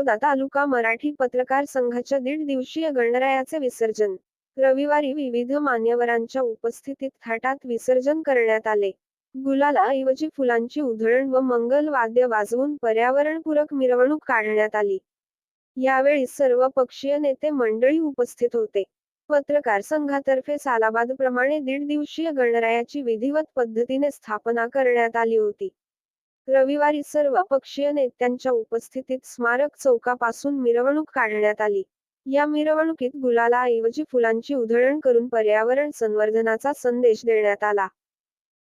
तळोदा तालुका मराठी पत्रकार संघाच्या दीड दिवसीय गणरायाचे विसर्जन. रविवारी विविध मान्यवरांच्या उपस्थितीत थाटात विसर्जन करण्यात आले. गुलालाऐवजी फुलांची उधळण व मंगल वाद्य वाजवून पर्यावरणपूरक मिरवणूक काढण्यात आली. यावेळी सर्व पक्षीय नेते मंडळी उपस्थित होते. पत्रकार संघातर्फे सालाबाद प्रमाणे दीड दिवसीय गणरायाची विधिवत पद्धतीने स्थापना करण्यात आली होती. रविवारी सर्व पक्षीय नेत्यांच्या उपस्थितीत स्मारक चौकापासून मिरवणूक काढण्यात आली. या मिरवणुकीत गुलाला ऐवजी फुलांची उधळण करून पर्यावरण संवर्धनाचा संदेश देण्यात आला.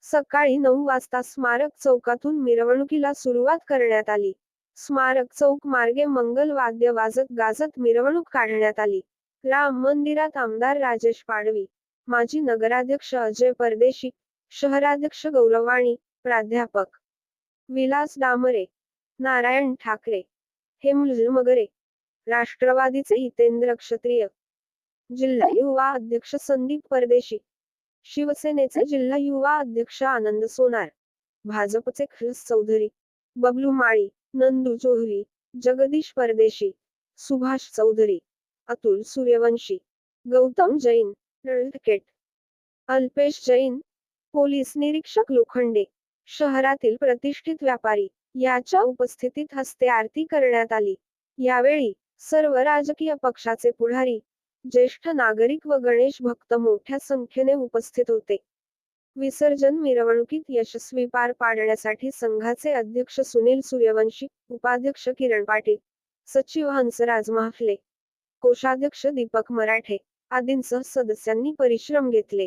सकाळी नऊ वाजता स्मारक चौकातून मिरवणुकीला सुरुवात करण्यात आली. स्मारक चौक मार्गे मंगल वाद्य वाजत गाजत मिरवणूक काढण्यात आली. राम मंदिरात आमदार राजेश पाडवी माजी नगराध्यक्ष अजय परदेशी शहराध्यक्ष गौरवाणी प्राध्यापक विलास डामरे नारायण ठाकरे हेमलुल मगरे राष्ट्रवादीचे हितेंद्र क्षत्रिय जिल्हा युवा अध्यक्ष संदीप परदेशी शिवसेनेचे जिल्हा युवा अध्यक्ष आनंद सोनार भाजपचे खिलस चौधरी बबलू माळी नंदू जोहरी जगदीश परदेशी सुभाष चौधरी अतुल सूर्यवंशी गौतम जैन अल्पेश जैन पोलीस निरीक्षक लोखंडे शहरातील प्रतिष्ठित व्यापारी याच्या उपस्थितीत हस्ते आरती करण्यात आली. यावेळी सर्व राजकीय पक्षाचे पुढारी ज्येष्ठ नागरिक व गणेश भक्त मोठ्या संख्येने उपस्थित होते. विसर्जन मिरवणुकीत यशस्वी पार पाडण्यासाठी संघाचे अध्यक्ष सुनील सूर्यवंशी उपाध्यक्ष किरण पाटील सचिव हंसराज महाफले कोषाध्यक्ष दीपक मराठे आदींसह सदस्यांनी परिश्रम घेतले.